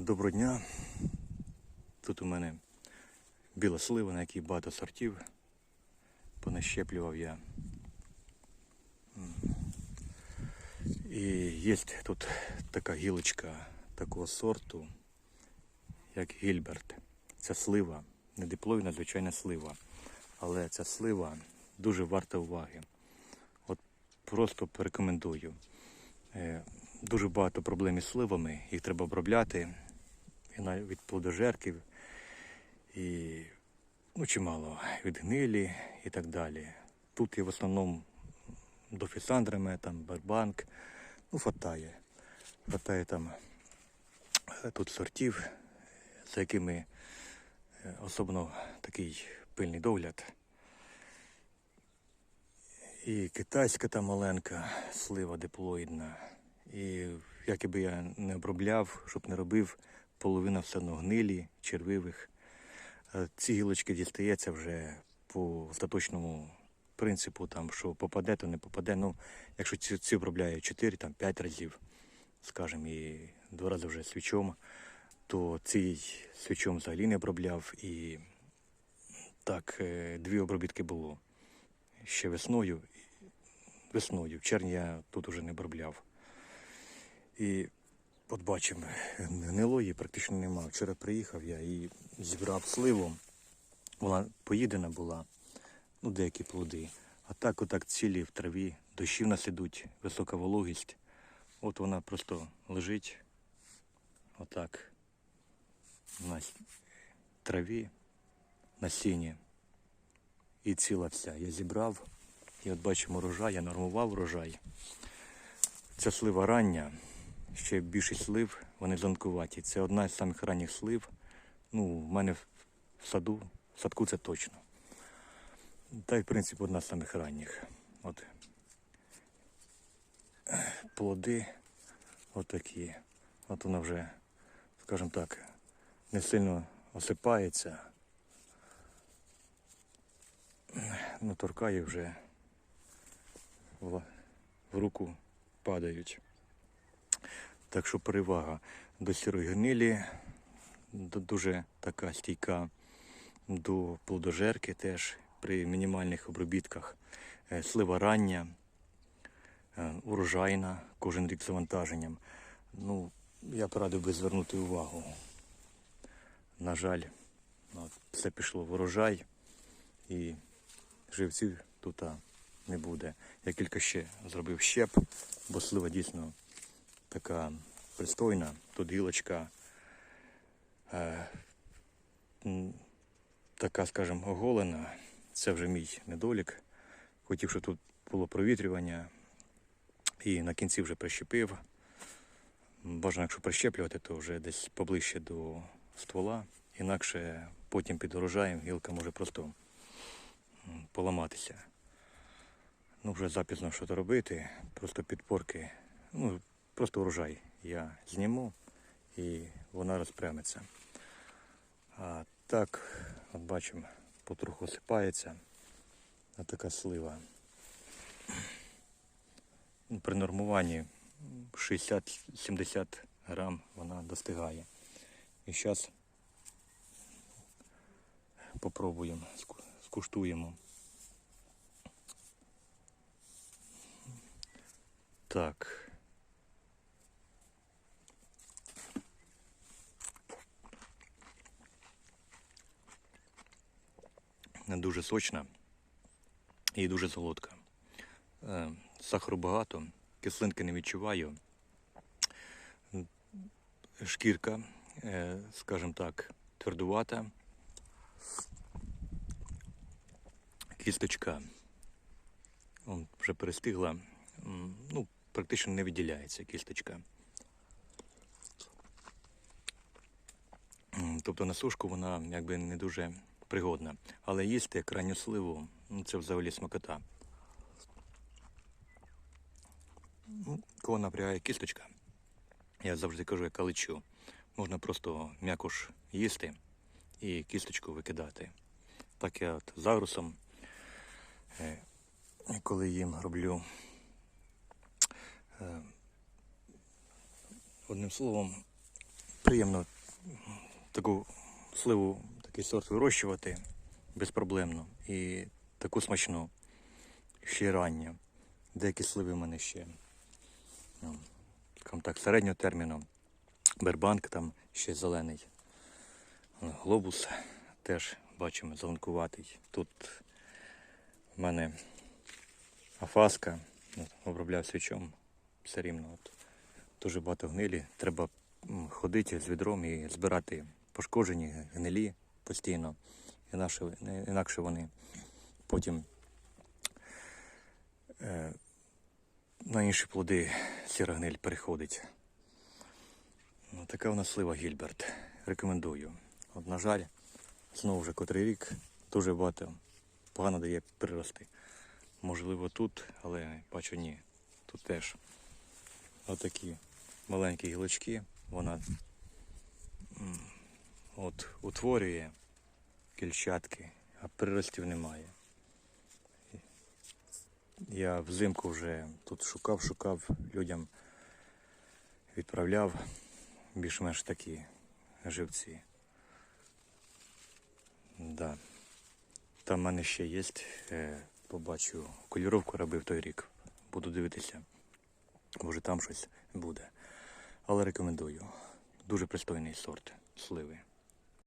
Доброго дня. Тут у мене біла слива, на якій багато сортів. Понащеплював я. І є тут така гілочка такого сорту, як Гільберт. Це слива, не диплойна, звичайна слива. Але ця слива дуже варта уваги. От просто порекомендую. Е, Дуже багато проблем із сливами, їх треба обробляти від плодожерків, і ну, чимало від гнилі і так далі. Тут є в основному дофісандрами, там барбанк, ну, фатає. Фатає там е, тут сортів, за якими е, особливо такий пильний догляд. І китайська та маленька слива диплоїдна. І як би я не обробляв, щоб не робив, половина все одно гнилі, червивих. Е, Ці гілочки дістається вже по остаточному принципу, там, що попаде, то не попаде. Ну, якщо ці, ці обробляю 4-5 разів, скажімо, і два рази вже свічом, то цей свічом взагалі не обробляв. І так, е, дві обробітки було ще весною. Весною. В червні я тут уже не обробляв. І от бачимо, гнилої практично нема. Вчора приїхав я і зібрав сливу. Вона поїдена була, ну деякі плоди. А так, отак цілі в траві, дощі в нас ідуть, висока вологість. От вона просто лежить отак на траві, на сіні. І ціла вся. Я зібрав. І от бачимо урожай, я нормував урожай. Ця слива рання, ще більшість слив, вони зонкуваті. Це одна з самих ранніх слив. Ну, в мене в саду, в садку це точно. Та й, в принципі, одна з самих ранніх. От. Плоди отакі. От вона вже, скажімо так, не сильно осипається. Ну, торкає вже в, в руку падають. Так що перевага до сірої гнилі, дуже така стійка до плодожерки теж при мінімальних обробітках. Е, Слива рання, е, урожайна, кожен рік з завантаженням. Ну, я б радив би звернути увагу. На жаль, от, все пішло в урожай і живців тут не буде. Я кілька ще зробив щеп, бо слива дійсно така пристойна. Тут гілочка е, така, скажімо, оголена. Це вже мій недолік. Хотів, щоб тут було провітрювання і на кінці вже прищепив. Бажано, якщо прищеплювати, то вже десь поближче до ствола. Інакше потім під урожаєм гілка може просто поламатися. Ну, вже запізно що то робити. Просто підпорки, ну, просто урожай я зніму і вона розпрямиться. А так, от бачимо, потроху осипається. А така слива. Ну, При нормуванні 60-70 грам вона достигає. І зараз попробуємо, скуштуємо. Так. Дуже сочна і дуже солодка. Е, Сахару багато, кислинки не відчуваю. Шкірка, е, скажімо так, твердувата. Кісточка он вже перестигла. Ну, практично не виділяється кісточка. Тобто на сушку вона якби не дуже пригодна. Але їсти як ранню сливу, ну, це взагалі смакота. Ну, Кого напрягає кісточка, я завжди кажу, я каличу. Можна просто м'якош їсти і кісточку викидати. Так я от з агрусом, е, коли їм роблю. Е, Одним словом, приємно таку сливу, такий сорт вирощувати безпроблемно. І таку смачну, ще рання. Деякі сливи в мене ще. ну, скажімо так, середнього терміну. Бербанк там ще зелений. Глобус теж бачимо зеленкуватий. Тут в мене афаска, ну, обробляв свічом все рівно. От, дуже багато гнилі. Треба ходити з відром і збирати пошкоджені гнилі постійно. Інакше, інакше вони потім е, на інші плоди сіра гниль переходить. Ну, така у нас слива Гільберт. Рекомендую. От, на жаль, знову вже котрий рік дуже багато погано дає прирости. Можливо, тут, але бачу ні. Тут теж отакі маленькі гілочки. Вона от утворює кільчатки, а приростів немає. Я взимку вже тут шукав, шукав людям, відправляв більш-менш такі живці. Да. Там в мене ще є, е, побачу, кольоровку робив той рік. Буду дивитися. Може там щось буде. Але рекомендую. Дуже пристойний сорт сливи.